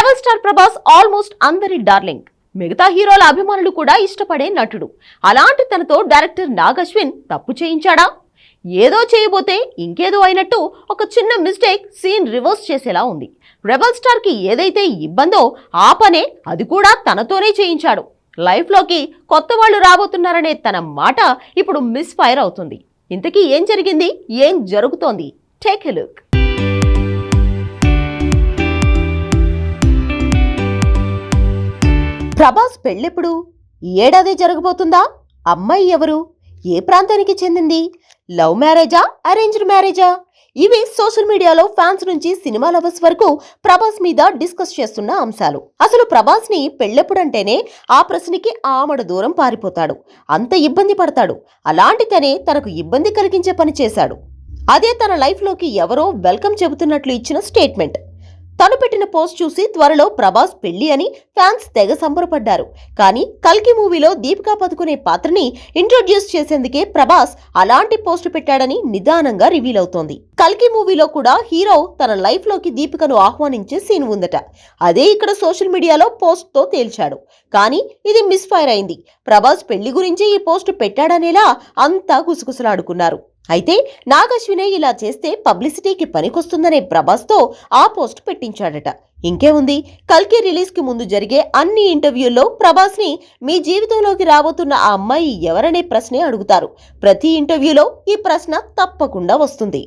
Rebel star Prabhas almost అందరి darling. మిగతా హీరోల అభిమానులు కూడా ఇష్టపడే నటుడు. అలాంటి తనతో డైరెక్టర్ నాగ్ అశ్విన్ తప్పు చేయించాడా? ఏదో చేయబోతే ఇంకేదో అయినట్టు ఒక చిన్న మిస్టేక్ సీన్ రివర్స్ చేసేలా ఉంది. రెబల్ స్టార్కి ఏదైతే ఇబ్బందో ఆ పనే అది కూడా తనతోనే చేయించాడు. లైఫ్లోకి కొత్త వాళ్ళు రాబోతున్నారనే తన మాట ఇప్పుడు మిస్ ఫైర్ అవుతుంది. ఇంతకీ ఏం జరిగింది? ఏం జరుగుతోంది? Take a look. ప్రభాస్ పెళ్ళెప్పుడు? ఈ ఏడాది జరగబోతుందా? అమ్మాయి ఎవరు? ఏ ప్రాంతానికి చెందింది? లవ్ మ్యారేజా? అరేంజ్డ్ మ్యారేజా? ఇవి సోషల్ మీడియాలో ఫ్యాన్స్ నుంచి సినిమా లవర్స్ వరకు ప్రభాస్ మీద డిస్కస్ చేస్తున్న అంశాలు. అసలు ప్రభాస్ని పెళ్ళెప్పుడంటేనే ఆ ప్రశ్నకి ఆమడ దూరం పారిపోతాడు. అంత ఇబ్బంది పడతాడు. అలాంటి తనే తనకు ఇబ్బంది కలిగించే పని చేశాడు. అదే తన లైఫ్లోకి ఎవరో వెల్కమ్ చెబుతున్నట్లు ఇచ్చిన స్టేట్మెంట్. తను పెట్టిన పోస్ట్ చూసి త్వరలో ప్రభాస్ పెళ్ళి అని ఫ్యాన్స్ తెగ సంబరపడ్డారు. కానీ కల్కి మూవీలో దీపికా పదుకునే పాత్రని ఇంట్రొడ్యూస్ చేసేందుకే ప్రభాస్ అలాంటి పోస్ట్ పెట్టాడని నిదానంగా రివీల్ అవుతోంది. కల్కి మూవీలో కూడా హీరో తన లైఫ్లోకి దీపికను ఆహ్వానించే సీన్ ఉందట. అదే ఇక్కడ సోషల్ మీడియాలో పోస్ట్తో తేల్చాడు. కానీ ఇది మిస్ఫైర్ అయింది. ప్రభాస్ పెళ్ళి గురించి ఈ పోస్ట్ పెట్టాడనేలా అంతా గుసగుసలాడుకున్నారు. అయితే నాగశ్వినే ఇలా చేస్తే పబ్లిసిటీకి పనికొస్తుందనే ప్రభాస్తో ఆ పోస్ట్ పెట్టించాడట. ఇంకే ఉంది కల్కి రిలీజ్కి ముందు జరిగే అన్ని ఇంటర్వ్యూల్లో ప్రభాస్ని మీ జీవితంలోకి రాబోతున్న ఆ అమ్మాయి ఎవరనే ప్రశ్నే అడుగుతారు. ప్రతి ఇంటర్వ్యూలో ఈ ప్రశ్న తప్పకుండా వస్తుంది.